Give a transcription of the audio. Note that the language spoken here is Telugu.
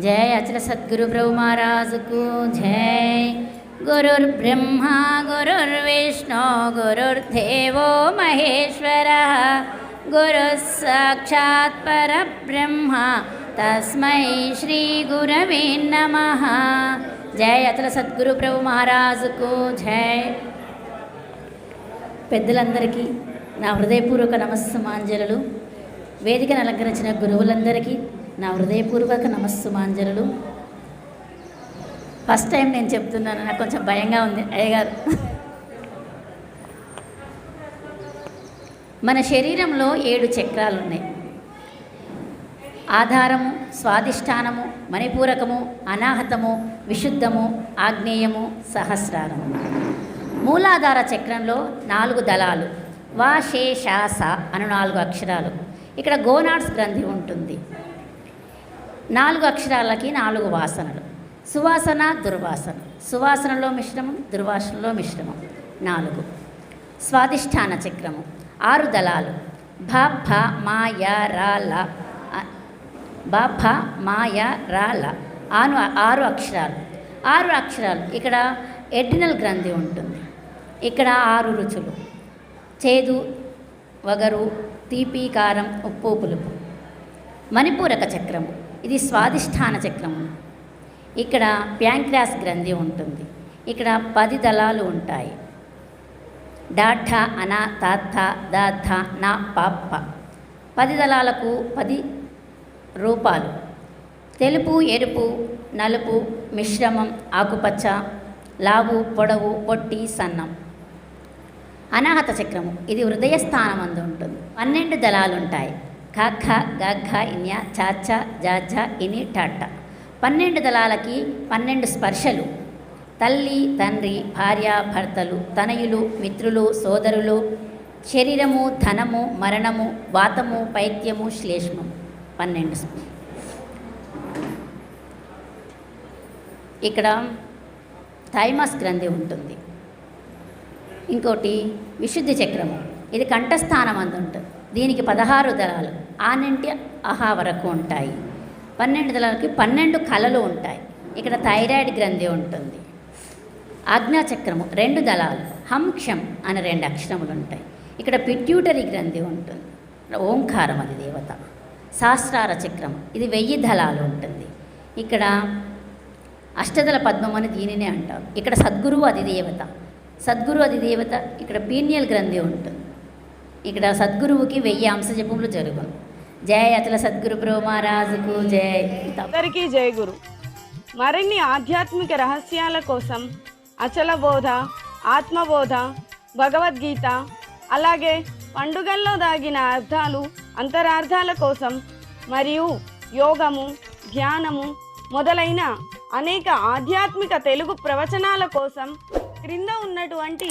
జయ అచల సద్గురు ప్రభు మహారాజుకు జై. గురుర్ బ్రహ్మ గురుర్ విష్ణు గురుర్ దేవో మహేశ్వర. గురు సాక్షాత్ పరబ్రహ్మ తస్మై శ్రీ గురవే నమ. జయ అచల సద్గురు ప్రభు మహారాజుకు జై. పెద్దలందరికీ నా హృదయపూర్వక నమస్సమాంజలు వేదికను అలంకరించిన గురువులందరికీ నా హృదయపూర్వక నమస్సుమాంజలు ఫస్ట్ టైం నేను చెప్తున్నాను నాకు కొంచెం భయంగా ఉంది అయ్యగారు. మన శరీరంలో ఏడు చక్రాలు ఉన్నాయి ఆధారము స్వాధిష్టానము మణిపూరకము అనాహతము విశుద్ధము ఆగ్నేయము సహస్రారము. మూలాధార చక్రంలో నాలుగు దళాలు వా షే అను నాలుగు అక్షరాలు. ఇక్కడ గోనాడ్స్ గ్రంథి ఉంటుంది. నాలుగు అక్షరాలకి నాలుగు వాసనలు. సువాసన దుర్వాసన. సువాసనలో మిశ్రమం దుర్వాసనలో మిశ్రమం. నాలుగు. స్వాదిష్టాన చక్రము. ఆరు దళాలు. భ భ మాయ రాల భ భ మాయ రాల ఆను ఆరు అక్షరాలు. ఆరు అక్షరాలు. ఇక్కడ ఎడ్రినల్ గ్రంథి ఉంటుంది. ఇక్కడ ఆరు రుచులు. చేదు వగరు తీపి కారం ఉప్పు పులుపు. మణిపూరక చక్రము. ఇది స్వాధిష్టాన చక్రము ఇక్కడ ప్యాంక్రాస్ గ్రంథి ఉంటుంది. ఇక్కడ పది దళాలు ఉంటాయి. డాఠ అన తాథ దాథ నా పాప్ప. పది దళాలకు పది రూపాలు. తెలుపు ఎరుపు నలుపు మిశ్రమం ఆకుపచ్చ లావు పొడవు పొట్టి సన్నం. అనాహత చక్రము. ఇది హృదయ స్థానం అందు ఉంటుంది. పన్నెండు దళాలు ఖ ఖ గఘ ఇన్య చాచ జాజ ఇని టాట పన్నెండు దళాలకి పన్నెండు స్పర్శలు. తల్లి తండ్రి భార్య భర్తలు తనయులు మిత్రులు సోదరులు శరీరము ధనము మరణము వాతము పైత్యము శ్లేష్మము. పన్నెండు ఇక్కడ థైమస్ గ్రంథి ఉంటుంది. ఇంకోటి విశుద్ధి చక్రము. ఇది కంఠస్థానం అందు ఉంటుంది. దీనికి పదహారు దళాలు. ఆ నుండి అహా వరకు ఉంటాయి. పన్నెండు దళాలకి పన్నెండు కళలు ఉంటాయి. ఇక్కడ థైరాయిడ్ గ్రంథి ఉంటుంది. ఆజ్ఞాచక్రము రెండు దళాలు. హంక్షం అనే రెండు అక్షరములు ఉంటాయి. ఇక్కడ పిట్యూటరీ గ్రంథి ఉంటుంది. ఓంకారం అది దేవత. శాస్త్రార చక్రం ఇది వెయ్యి దళాలు ఉంటుంది. ఇక్కడ అష్టదళ పద్మం అని దీనినే అంటారు. ఇక్కడ సద్గురువు అది దేవత. సద్గురు అది దేవత. ఇక్కడ పీనియల్ గ్రంథి ఉంటుంది. ఇక్కడ సద్గురువుకి వెయ్యి అంశజపములు జరుగును. జయ అతల సద్గురు బ్రో మహారాజుకు జయ అందరికీ జై గురు. మరిన్ని ఆధ్యాత్మిక రహస్యాల కోసం అచల బోధ ఆత్మబోధ భగవద్గీత అలాగే పండుగల్లో దాగిన అర్థాలు అంతరార్థాల కోసం మరియు యోగము ధ్యానము మొదలైన అనేక ఆధ్యాత్మిక తెలుగు ప్రవచనాల కోసం క్రింద ఉన్నటువంటి